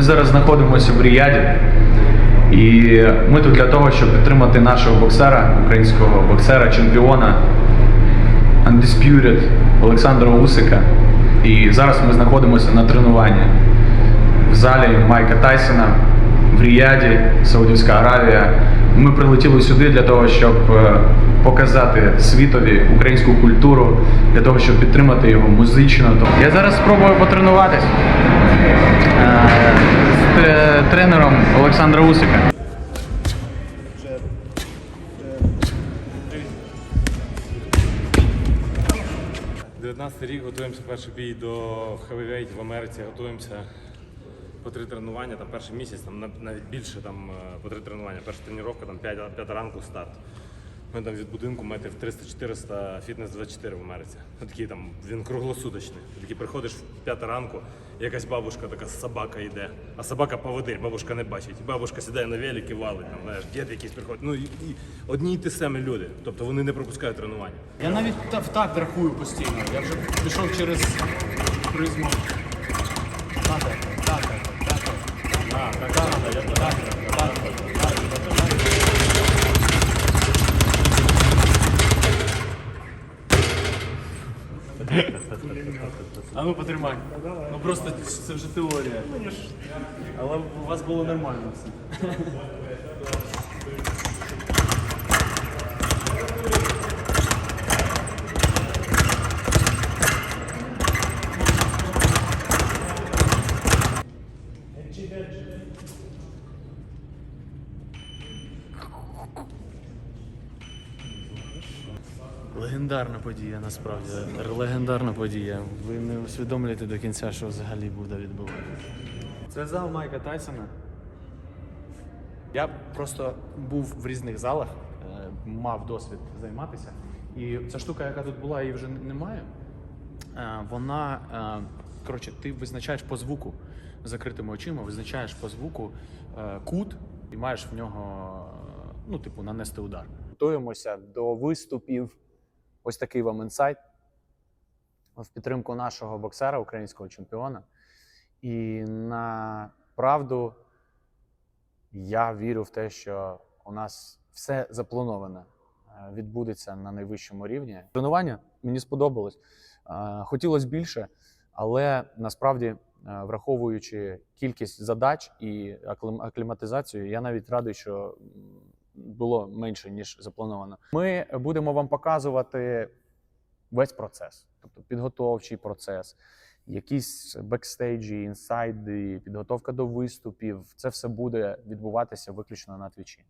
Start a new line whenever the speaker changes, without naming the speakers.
Ми зараз знаходимося в Ріяді, і ми тут для того, щоб підтримати нашого боксера, українського боксера, чемпіона Undisputed Олександра Усика. І зараз ми знаходимося на тренуванні в залі Майка Тайсона в Ріяді, Саудівська Аравія. Ми прилетіли сюди для того, щоб е, показати світові українську культуру, для того, щоб підтримати його музично. Я зараз спробую потренуватись е, тренером Олександра Усика.
19 рік готуємося перший бій до Heavyweight в Америці. Готуємося по три тренування, там перший місяць, там навіть більше там е, по три тренування. Перша тренування, там 5, 5 ранку старт. Ми там від будинку метрів 300-400, фітнес 24 в Америці. Такий там він круглосуточний. Ти такий приходиш в 5 ранку, якась бабушка така собака йде, а собака поводир, бабушка не бачить. Бабушка сідає на велик валить, там, знаєш, дід якийсь приходить. Ну і, і одні й ті самі люди. Тобто вони не пропускають тренування.
Я навіть та- в такт рахую постійно. Я вже пішов через призму. Так, так, так, так, так, так, так, А ну потримай. Ну просто це вже теорія. Але у вас було нормально все. Легендарна подія, насправді. Легендарна подія. Ви не усвідомлюєте до кінця, що взагалі буде відбуватися. Це зал Майка Тайсона. Я просто був в різних залах, е, мав досвід займатися. І ця штука, яка тут була, її вже немає. Е, Вона, е, коротше, ти визначаєш по звуку закритими очима, визначаєш по звуку е, кут і маєш в нього, е, ну, типу, нанести удар. Готуємося до виступів. Ось такий вам інсайт в підтримку нашого боксера, українського чемпіона. І на правду я вірю в те, що у нас все заплановане е, відбудеться на найвищому рівні. Тренування мені сподобалось. Е, Хотілося більше, але насправді, е, враховуючи кількість задач і акліматизацію, я навіть радий, що було менше ніж заплановано. Ми будемо вам показувати весь процес, тобто підготовчий процес, якісь бекстейджі, інсайди, підготовка до виступів. Це все буде відбуватися виключно на твічі.